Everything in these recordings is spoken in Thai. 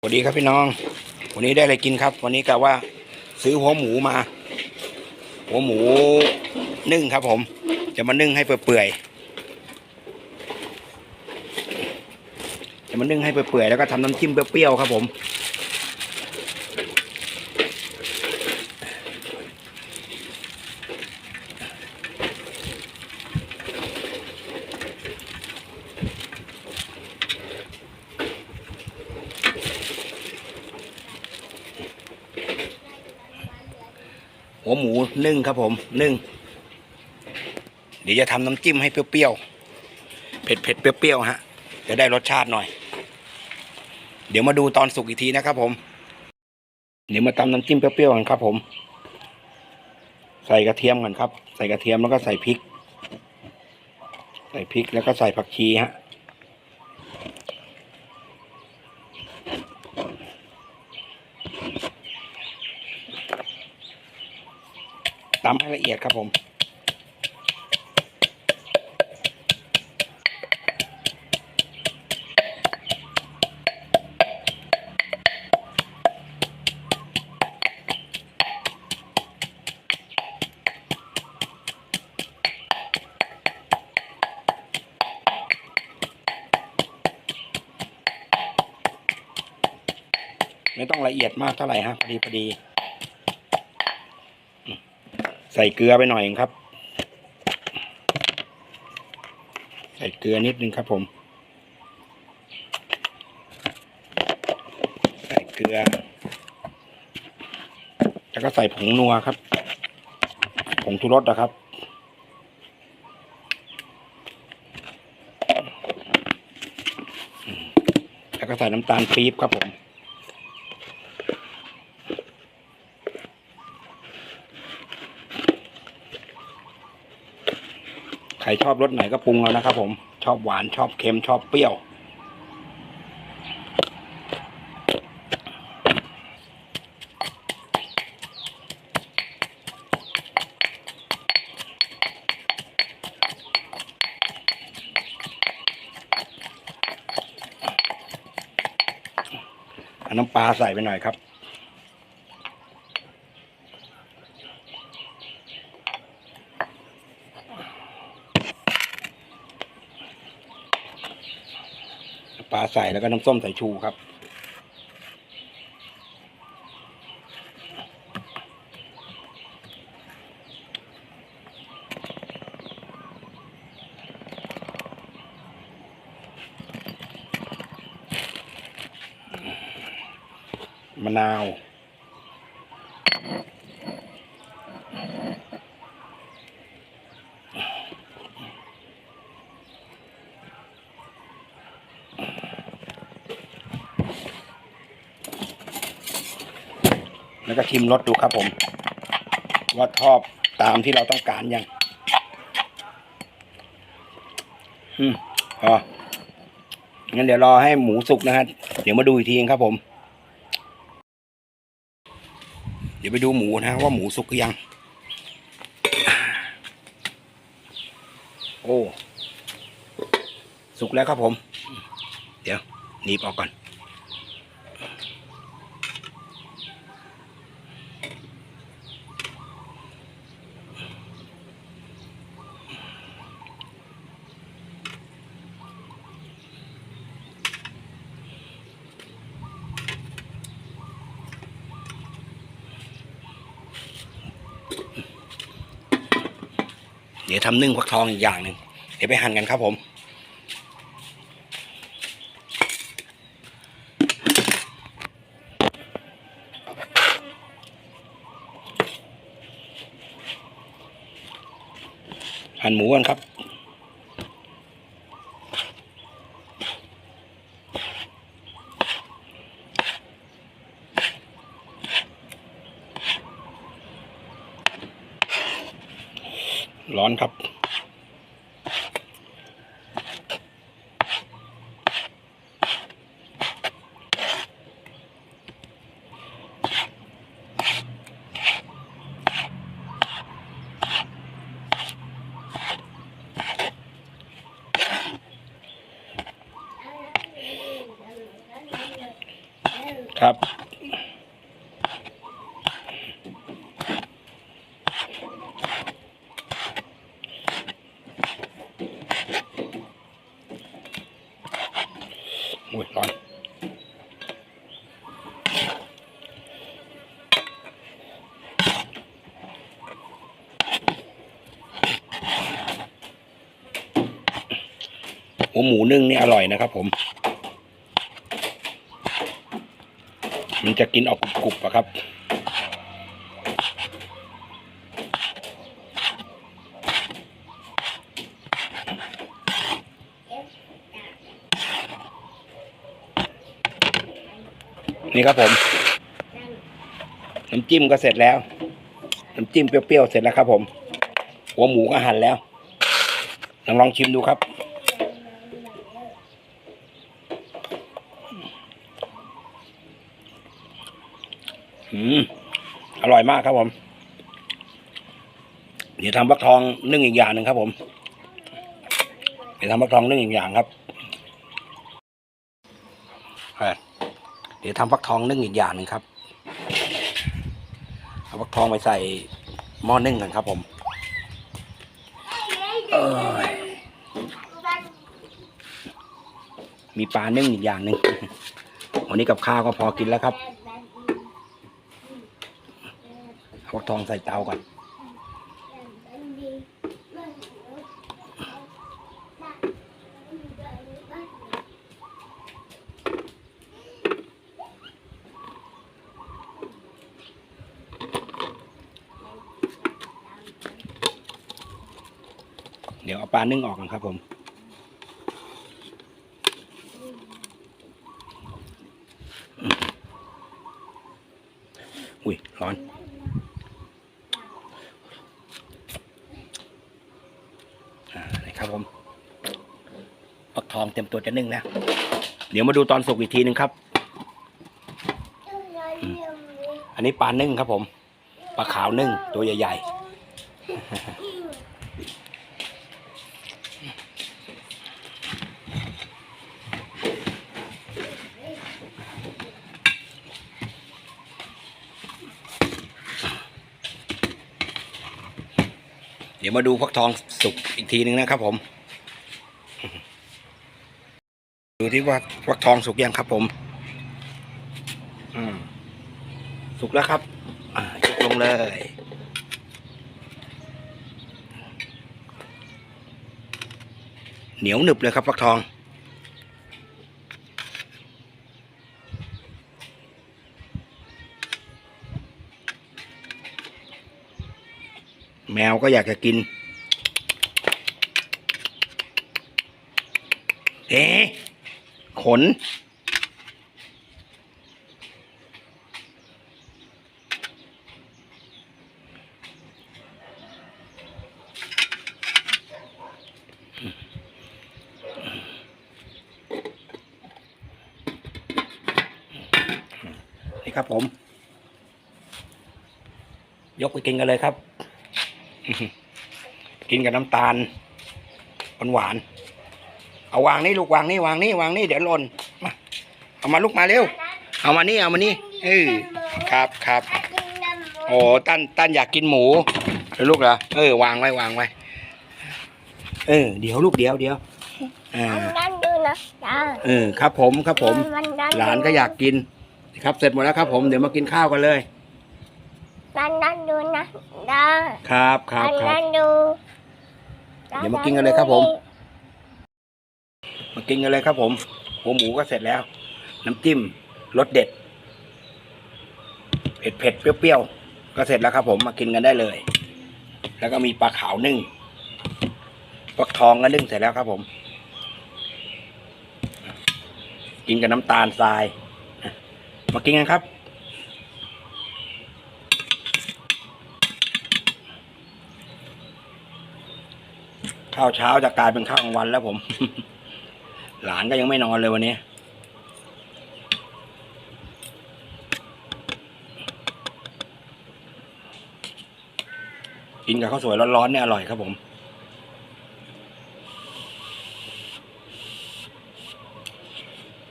สวัสดีครับพี่น้อง วันนี้ได้อะไรกินครับ วันนี้กะว่าซื้อหัวหมูมา หัวหมูนึ่งครับผม จะมานึ่งให้เปื่อยๆจะมานึ่งให้เปื่อยๆแล้วก็ทำน้ำจิ้มเปรี้ยวๆครับผม หัวหมูนึ่งครับผมนึ่งเดี๋ยวจะทำน้ำจิ้มให้เปรี้ยวๆเผ็ดเผ็ดๆเปรี้ยวๆฮะจะได้รสชาติหน่อย เดี๋ยวมาดูตอนสุกอีกทีนะครับผม เดี๋ยวมาตำน้ำจิ้มเปรี้ยวๆกันครับผม ใส่กระเทียมกันครับ ใส่กระเทียมแล้วก็ใส่พริก ใส่พริกแล้วก็ใส่ผักชีฮะ ตำให้ละเอียดครับผมไม่ต้องละเอียดมากเท่าไหร่ฮะพอดีพอดี ใส่เกลือไปหน่อยเองครับ ใส่เกลือนิดนึงครับผม ใส่เกลือ แล้วก็ใส่ผงนัวครับ ผงชูรสนะครับ แล้วก็ใส่น้ำตาลปี๊บครับผม รชอบรสไหนก็ปรุงเอานะครับผมชอบหวานชอบเค็มชอบเปรี้ยว น้ำปลาใส่ไปหน่อยครับ ใส่แล้วก็น้ำส้มสายชูครับ มะนาว แล้วก็ชิมรสดูครับผม ว่าชอบตามที่เราต้องการยังอืมพองั้นเดี๋ยวรอให้หมูสุกนะฮะเดี๋ยวมาดูอีกทีครับผม เดี๋ยวไปดูหมูนะว่าหมูสุกหรือยัง โอ้ สุกแล้วครับผม เดี๋ยวหนีบออกก่อน ทำนึ่งฟักทองอีกอย่างหนึ่งเดี๋ยวไปหั่นกันครับผมหั่นหมูกันครับ ร้อนครับ เครับ อุ้ยร้อน หัวหมูนึ่งนี่อร่อยนะครับผม มันจะกินออกกรุบๆอะครับนี่ครับผม น้ำจิ้มก็เสร็จแล้ว น้ำจิ้มเปรี้ยวๆเสร็จแล้วครับผม หัวหมูก็หั่นแล้วลองลองชิมดูครับ อืม อ ร่อยมากครับผม เดี๋ยวทำฟักทองนึ่งอีกอย่างหนึ่งครับ ผม เดี๋ยวทำฟักทองนึ่งอีกอย่างครับเอ้ยเดี๋ยวทำฟักทองนึ่งอีกอย่างหนึ่งครับเอาฟักทองไปใส่หม้อนึ่งกันครับ ผมเอ้ยมีปลานึ่งอีกอย่างหนึ่งวันนี้กับข้าวก็พอกินแล้วครับ เอา ฟักทองใส่เตาก่อนเดี๋ยวเอาปลานึ่งออกกันครับผม อุ้ย ร้อน อ่านี่ครับผมฟักท องเต็มตัวจะนึ่งแล้ว เดี๋ยวมาดูตอนสุกอีกทีหนึ่งครับ อันนี้ปลานึ่งครับผม ปลาขาวนึ่งตัวใหญ่ ๆ เดี๋ยวมาดูฟักทองสุกอีกทีหนึ่งนะครับผม ดู ที่ว่าฟักทองสุกยังครับผมอืมสุกแล้วครับยกลงเลย เหนียวหนึบเลยครับฟักทองแมวก็อยากจะกิน เอ๊ ขน นี่ครับผม ยกไปกินกันเลยครับ กินกับน้ำตาลหวานๆ เอาวางนี่ลูกวางนี่วางนี่วางนี่เดี๋ยวหล่นมาเอามาลูกมาเร็ว เอามานี่เอามานี่เออครับครับโอ้ตั้นตั้นอยากกินหมูเดี๋ยวลูกเหรอเออวางไว้วางไว้เออเดี๋ยวลูกเดี๋ยวเดี๋ยวอ่าดันดูนะจ้าเออครับผมครับผมมันดันหลานก็อยากกินครับเสร็จหมดแล้วครับ ผมเดี๋ยวมากินข้าวกันเลยดันดันดูนะจ้าครับครับดันครัดับนดูเดี๋ยวมากินกันเลยครับผม มากินกันเลยครับผมหัวหมูก็เสร็จแล้ว น้ำจิ้มรสเด็ด เผ็ดเผ็ดๆเปรี้ยวๆก็เสร็จแล้วครับ ผมมากินกันได้เลย แล้วก็มีปลาขาวนึ่งฟักทองก็นึ่งเสร็จแล้วครับ ผม กินกับน้ำตาลทรายมากินกันครับข้าวเช้าจะกลายเป็นข้าวกลางวันแล้วผม หลานก็ยังไม่นอนเลยวันนี้ กินกับข้าวสวยร้อนๆเนี่ยอร่อยครับผม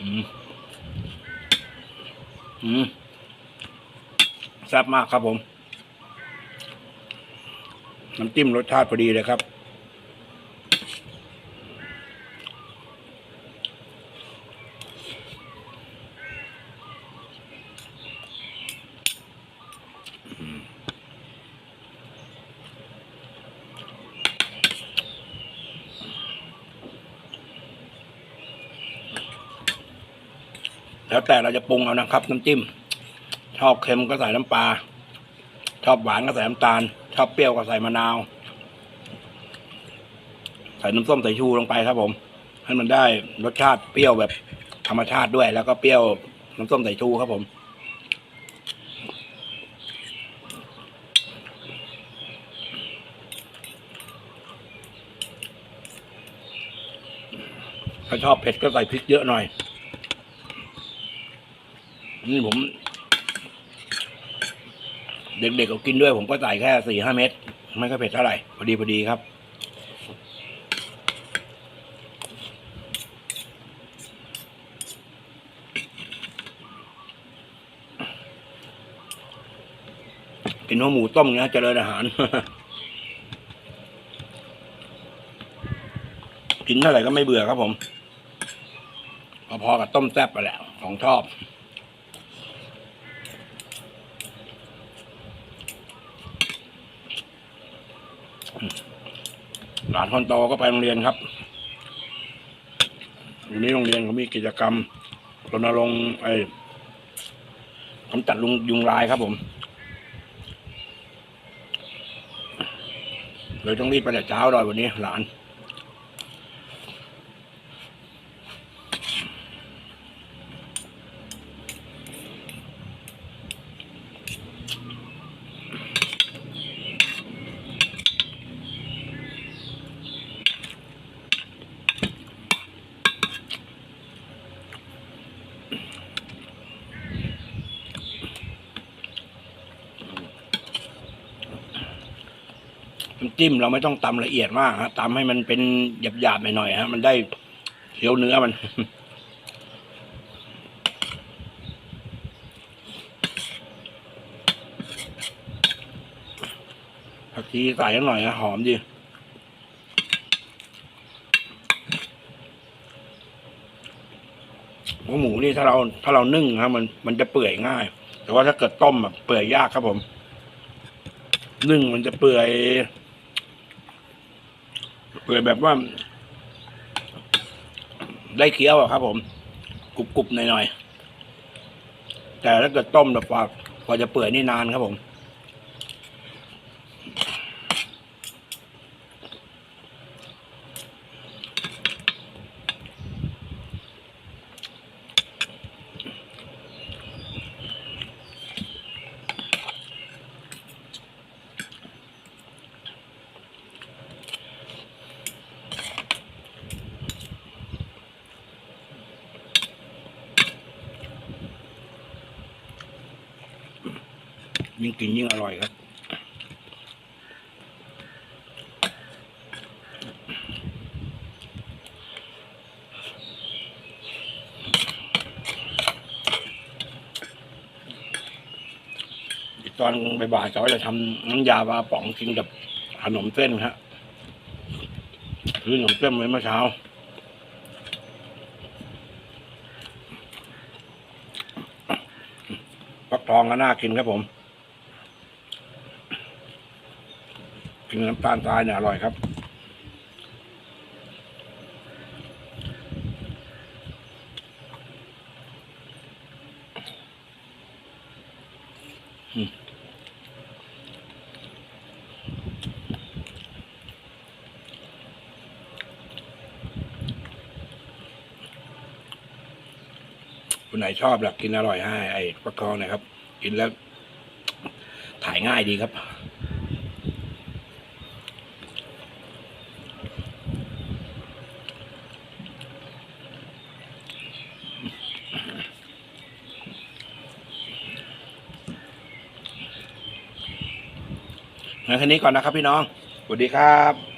อืมอืมแซ่บมากครับผม น้ำจิ้มรสชาติพอดีเลยครับ แล้วแต่เราจะปรุงเอานะครับ น้ำจิ้ม ชอบเค็มก็ใส่น้ำปลา ชอบหวานก็ใส่น้ำตาล ชอบเปรี้ยวก็ใส่มะนาว ใส่น้ำส้มสายชูลงไปครับผม ให้มันได้รสชาติเปรี้ยวแบบธรรมชาติด้วย แล้วก็เปรี้ยวน้ำส้มสายชูครับผมถ้าชอบเผ็ดก็ใส่พริกเยอะหน่อย นี่ผม เด็กๆก็กินด้วย ผมก็ใส่แค่สี่ห้าเม็ดไม่ค่อยเผ็ดเท่าไหร่พอดีพอดีครับ กินหัวหมูต้มเนี้ยเจริญอาหาร กินเท่าไหร่ก็ไม่เบื่อครับผมพอๆกับต้มแซ่บไปแหละของชอบ หลานคนโตก็ไปโรงเรียนครับวันนี้โรงเรียนเขามีกิจกรรมรณรงค์ไอ้กำจัดลุงยุงลายครับผมเลยต้องรีบไปแต่เช้าหน่อยวันนี้หลาน จิ้มเราไม่ต้องตำละเอียดมากฮะตำให้มันเป็นหยาบๆหน่อยๆฮะมันได้เคี้ยวเนื้อมันผักชีใส่หน่อยนะหอมดีหัวหมูนี่ถ้าเราถ้าเรานึ่งครับมันมันจะเปื่อยง่าย แต่ว่าถ้าเกิดต้มอะเปื่อยยากครับผม นึ่งมันจะเปื่อยื่อแบบว่า ได้เคี้ยวอะครับ ผมกรุบกรุบๆหน่อยๆแต่ถ้าเกิดต้มแบบว่ากว่าจะเปื่อยนี่นานครับผม ยิ่งกินยิ่งอร่อยครับ ตอนบ่ายๆเขาจะทำน้ำยาปลาป๋องกินกับขนมเส้นฮะซื้อขนมเส้นไว้เมื่อเช้าฟักทองก็น่ากินครับผม กินน้ำตาลทรายเนี่ยอร่อยครับอืมคนไหนชอบอยากกินอร่อยให้ไอ้ฟักทองเนะครับ กินแล้วถ่ายง่ายดีครับ งั้นแค่นี้ก่อนนะครับพี่น้องสวัสดีครับ